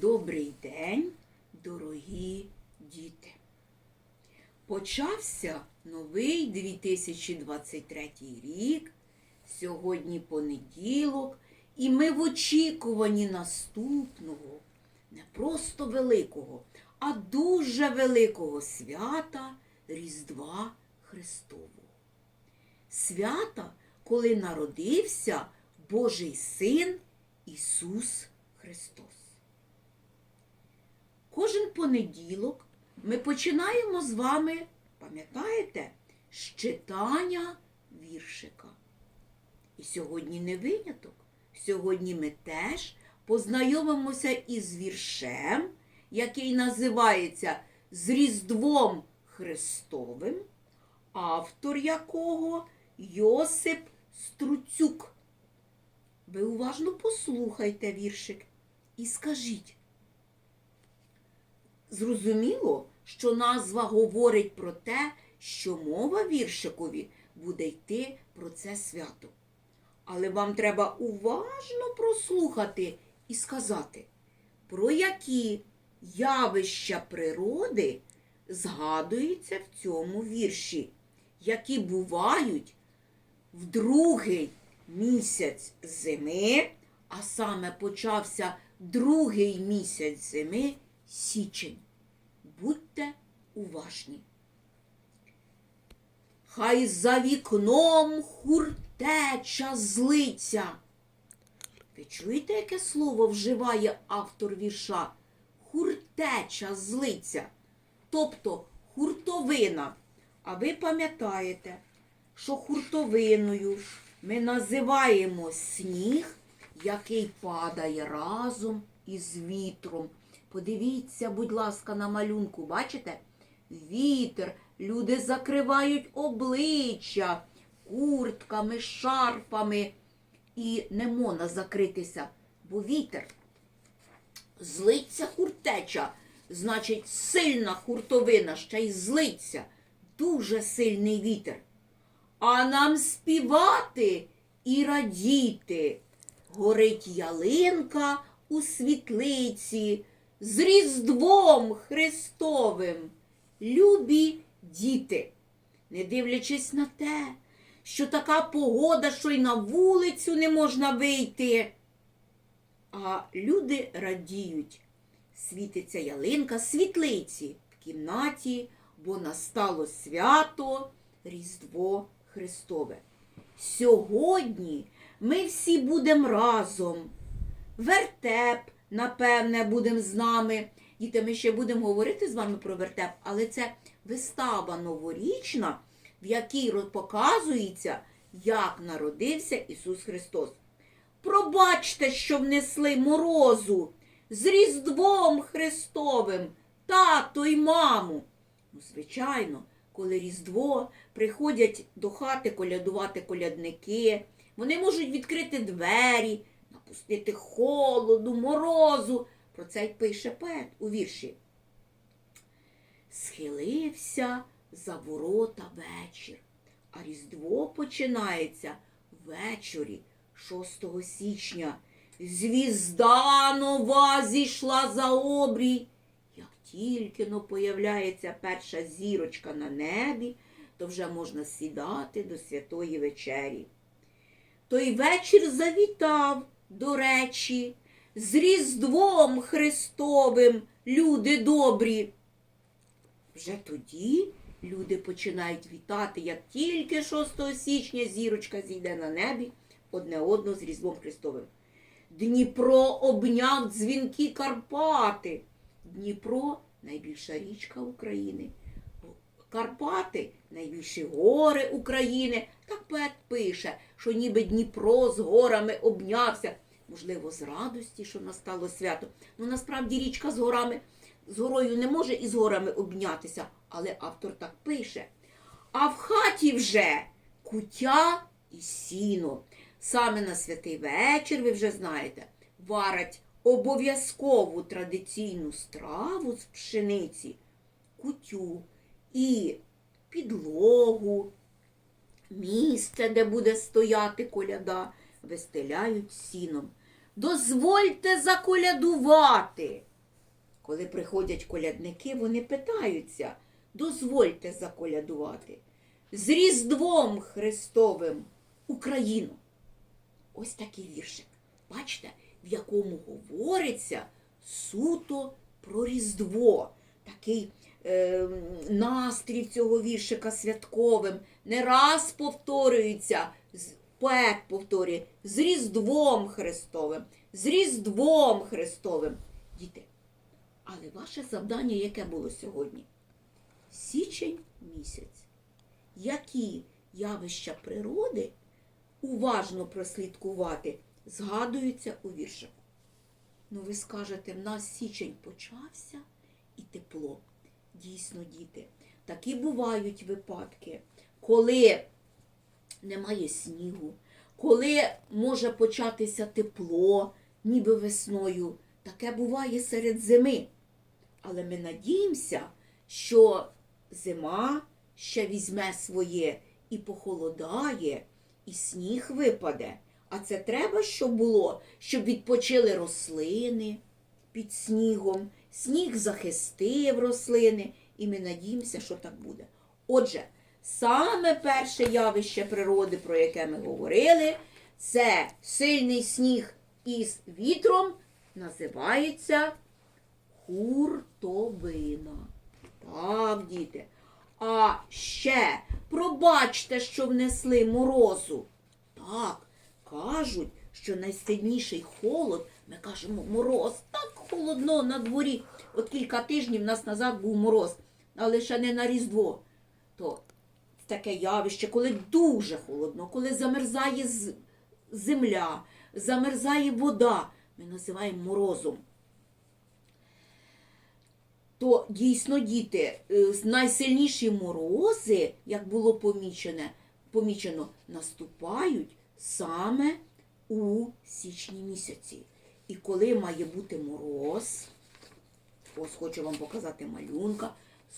Добрий день, дорогі діти. Почався новий 2023 рік. Сьогодні понеділок, і ми в очікуванні наступного, не просто великого, а дуже великого свята Різдва Христового. Свята, коли народився Божий Син Ісус Христос. Кожен понеділок ми починаємо з вами, пам'ятаєте, з читання віршика. І сьогодні не виняток. Сьогодні ми теж познайомимося із віршем, який називається З Різдвом Христовим, автор якого Йосип Струцюк. Ви уважно послухайте віршик і скажіть. Зрозуміло, що назва говорить про те, що мова віршикові буде йти про це свято. Але вам треба уважно прослухати і сказати, про які явища природи згадуються в цьому вірші, які бувають в другий місяць зими, а саме почався другий місяць зими січень. Будьте уважні. Хай за вікном хуртеча злиться. Ви чуєте, яке слово вживає автор вірша? Хуртеча злиться. Тобто хуртовина. А ви пам'ятаєте, що хуртовиною ми називаємо сніг, який падає разом із вітром. Подивіться, будь ласка, на малюнку, бачите? Вітер, люди закривають обличчя куртками, шарфами. І не можна закритися, бо вітер. Злиться хуртеча, значить, сильна хуртовина, ще й злиться. Дуже сильний вітер. А нам співати і радіти. Горить ялинка у світлиці з Різдвом Христовим. Любі діти, не дивлячись на те, що така погода, що й на вулицю не можна вийти. А люди радіють. Світиться ялинка світлиці в кімнаті, бо настало свято Різдво Христове. Сьогодні ми всі будемо разом. Вертеп, напевне, будемо з нами. Діти, ми ще будемо говорити з вами про вертеп, але це вистава новорічна, в якій показується, як народився Ісус Христос. Пробачте, що внесли морозу з Різдвом Христовим, тато й маму. Ну, звичайно, коли Різдво приходять до хати колядувати колядники, вони можуть відкрити двері, напустити холоду, морозу. Про це й пише поет у вірші. Схилився за ворота вечір, а Різдво починається ввечері 6 січня. Звізда нова зійшла за обрій. Як тільки но появляється перша зірочка на небі, то вже можна сідати до святої вечері. Той вечір завітав, до речі, з Різдвом Христовим, люди добрі. Вже тоді люди починають вітати, як тільки 6 січня зірочка зійде на небі одне одного з Різдвом Христовим. Дніпро обняв дзвінки Карпати. Дніпро найбільша річка України. Карпати найбільші гори України. Так поет пише, що ніби Дніпро з горами обнявся. Можливо, з радості, що настало свято. Ну насправді річка з горами, з горою не може і з горами обнятися, але автор так пише. А в хаті вже кутя і сіно. Саме на святий вечір, ви вже знаєте, варять обов'язкову традиційну страву з пшениці, кутю і підлогу, місце, де буде стояти коляда, вистеляють сіном. Дозвольте заколядувати. коли приходять колядники, вони питаються, дозвольте заколядувати. З Різдвом Христовим Україну. Ось такий віршик. Бачите, в якому говориться суто про Різдво. Такий настрій цього віршика святковим. Не раз повторюється, поет повторює з Різдвом Христовим, з Різдвом Христовим. Діти, але ваше завдання яке було сьогодні? Січень місяць. Які явища природи уважно прослідкувати, згадуються у віршику. Ну, ви скажете, в нас січень почався і тепло. Дійсно, діти, такі бувають випадки, коли немає снігу, коли може початися тепло, ніби весною. Таке буває серед зими. Але ми надіємося, що зима ще візьме своє і похолодає, і сніг випаде. А це треба, щоб було, щоб відпочили рослини під снігом, сніг захистив рослини, і ми надіємося, що так буде. Отже, саме перше явище природи, про яке ми говорили, це сильний сніг із вітром, називається хуртовина. Так, діти. А ще пробачте, що внесли морозу. Так, кажуть, що найсильніший холод, ми кажемо мороз, холодно на дворі. От кілька тижнів нас назад був мороз, але ще не на Різдво. То таке явище, коли дуже холодно, коли замерзає земля, замерзає вода, ми називаємо морозом то дійсно діти, е, найсильніші морози, як було помічене, помічено, наступають саме у січні місяці. І коли має бути мороз, ось хочу вам показати малюнка,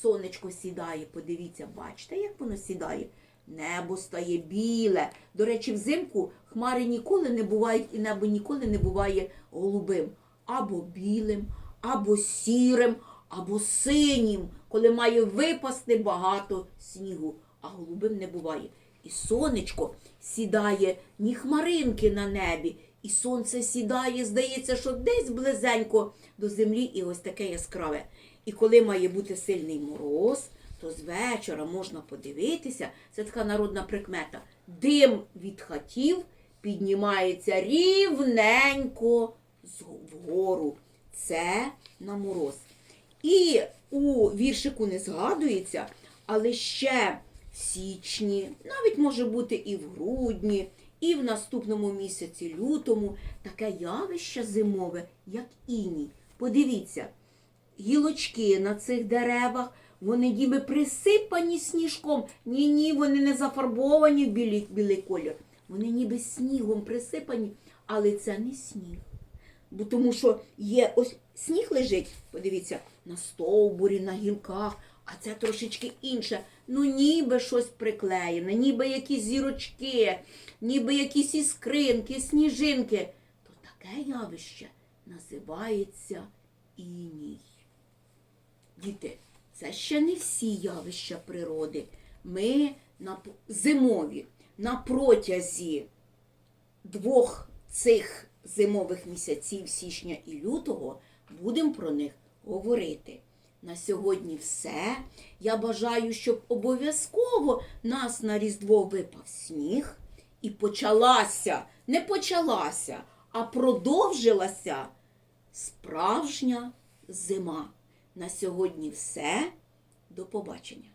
сонечко сідає, подивіться, бачите, як воно сідає? Небо стає біле. До речі, взимку хмари ніколи не бувають, і небо ніколи не буває голубим. Або білим, або сірим, або синім, коли має випасти багато снігу, а голубим не буває. І сонечко сідає, ні хмаринки на небі, і сонце сідає, здається, що десь близенько до землі, і ось таке яскраве. І коли має бути сильний мороз, то з вечора можна подивитися, це така народна прикмета. Дим від хатів піднімається рівненько вгору. Це на мороз. І у віршику не згадується, але ще в січні, навіть може бути і в грудні, і в наступному місяці лютому таке явище зимове, як іній. Подивіться, гілочки на цих деревах, вони ніби присипані сніжком. Ні, ні, вони не зафарбовані в білий, білий колір. Вони ніби снігом присипані, але це не сніг. Бо тому що є ось сніг лежить, подивіться, на стовбурі, на гілках, а це трошечки інше. Ну, ніби щось приклеєне, ніби якісь зірочки, ніби якісь іскринки, сніжинки. То таке явище називається іній. Діти, це ще не всі явища природи. Ми на зимові на протязі двох цих зимових місяців січня і лютого будемо про них говорити. На сьогодні все. Я бажаю, щоб обов'язково нас на Різдво випав сніг і почалася, не почалася, а продовжилася справжня зима. На сьогодні все. До побачення.